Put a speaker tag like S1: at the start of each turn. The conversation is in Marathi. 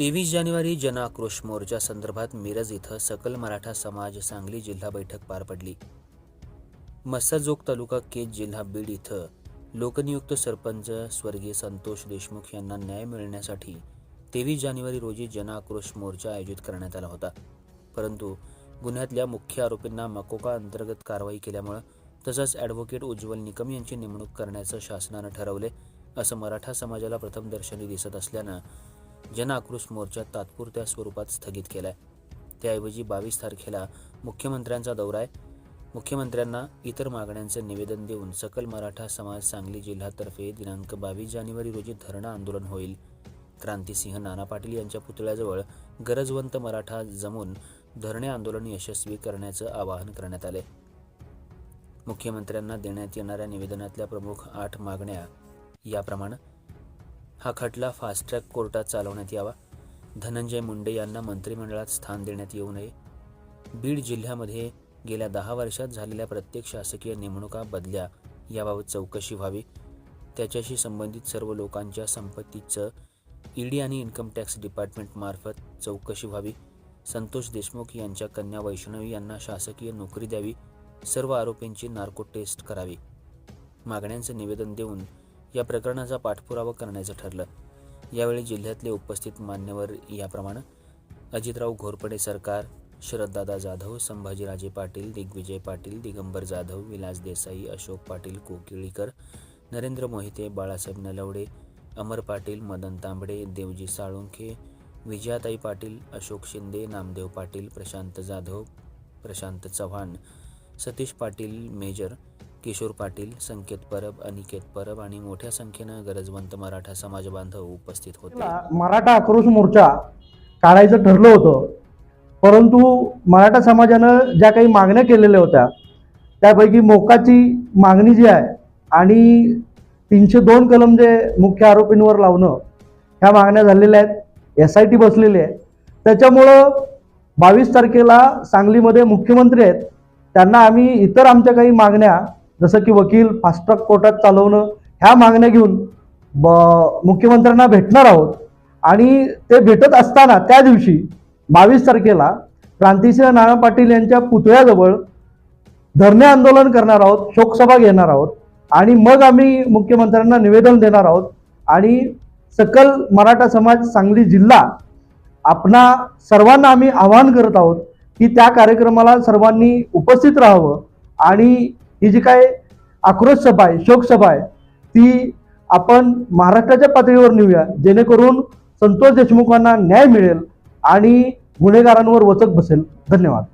S1: तेवीस जानेवारी जन आक्रोश मोर्चा संदर्भात मिरज इथं सकल मराठा समाज सांगली जिल्हा बैठक पार पडली. मस्साजोग तालुका केज जिल्हा बीड इथं लोकनियुक्त सरपंच स्वर्गीय संतोष देशमुख यांना न्याय मिळण्यासाठी तेवीस जानेवारी रोजी जन आक्रोश मोर्चा आयोजित करण्यात आला होता. परंतु गुन्ह्यातल्या मुख्य आरोपींना मकोका अंतर्गत कारवाई केल्यामुळं तसंच ॲडव्होकेट उज्ज्वल निकम यांची नेमणूक करण्याचं शासनानं ठरवले असं मराठा समाजाला प्रथमदर्शनी दिसत असल्यानं जन आक्रोश मोर्चा तात्पुरत्या स्वरूपात स्थगित केलाय. त्याऐवजी बावीस तारखेला मुख्यमंत्र्यांचा दौरा आहे. मुख्यमंत्र्यांना इतर मागण्यांचं निवेदन देऊन सकल मराठा समाज सांगली जिल्हातर्फे दिनांक बावीस जानेवारी रोजी धरणं आंदोलन होईल. क्रांतिसिंह नाना पाटील यांच्या पुतळ्याजवळ गरजवंत मराठा जमून धरणे आंदोलन यशस्वी करण्याचं आवाहन करण्यात आले मुख्यमंत्र्यांना देण्यात येणाऱ्या निवेदनातल्या प्रमुख आठ मागण्या याप्रमाणे हा खटला फास्ट ट्रॅक कोर्टात चालवण्यात यावा. धनंजय मुंडे यांना मंत्रिमंडळात स्थान देण्यात येऊ नये. बीड जिल्ह्यामध्ये गेल्या दहा वर्षात झालेल्या प्रत्येक शासकीय नेमणुका बदल्या याबाबत चौकशी व्हावी. त्याच्याशी संबंधित सर्व लोकांच्या संपत्तीचं ईडी आणि इन्कम टॅक्स डिपार्टमेंटमार्फत चौकशी व्हावी. संतोष देशमुख यांच्या कन्या वैष्णवी यांना शासकीय नोकरी द्यावी. सर्व आरोपींची नार्को टेस्ट करावी. मागण्यांचं निवेदन देऊन या प्रकरणाचा पाठपुरावा करण्याचं ठरलं. यावेळी जिल्ह्यातले उपस्थित मान्यवर याप्रमाणे अजितराव घोरपडे सरकार शरददादा जाधव संभाजीराजे पाटील दिग्विजय पाटील दिगंबर जाधव विलास देसाई अशोक पाटील कोकिळीकर नरेंद्र मोहिते बाळासाहेब नलवडे अमर पाटील मदन तांबडे देवजी साळुंखे विजयाताई पाटील अशोक शिंदे नामदेव पाटील प्रशांत जाधव प्रशांत चव्हाण सतीश पाटील मेजर किशोर पाटील संकेत परब अनिकेत परब आणि मोठ्या संख्येनं गरजवंत मराठा समाज बांधव उपस्थित होते.
S2: मराठा आक्रोश मोर्चा काढायचं ठरलं होतं. परंतु मराठा समाजानं ज्या काही मागण्या केलेल्या होत्या त्यापैकी मोकाची मागणी जी आहे आणि तीनशे दोन कलम जे मुख्य आरोपींवर लावणं ह्या मागण्या झालेल्या आहेत. एस आय टी बसलेली आहे. त्याच्यामुळं बावीस तारखेला सांगलीमध्ये मुख्यमंत्री आहेत. त्यांना आम्ही इतर आमच्या काही मागण्या जसं की वकील फास्ट ट्रॅक कोर्टात चालवणं ह्या मागण्या घेऊन ब मुख्यमंत्र्यांना भेटणार आहोत. आणि ते भेटत असताना त्या दिवशी बावीस तारखेला क्रांतिसिंह नाना पाटील यांच्या पुतळ्याजवळ धरणे आंदोलन करणार आहोत शोकसभा घेणार आहोत. आणि मग आम्ही मुख्यमंत्र्यांना निवेदन देणार आहोत. आणि सकल मराठा समाज सांगली जिल्हा आपणा सर्वांना आम्ही आवाहन करत आहोत की त्या कार्यक्रमाला सर्वांनी उपस्थित राहावं आणि ही जी काय आक्रोश सभा आहे शोकसभा आहे ती आपण महाराष्ट्राच्या पातळीवर नेऊया जेणेकरून संतोष देशमुखांना न्याय मिळेल आणि गुन्हेगारांवर वचक बसेल. धन्यवाद.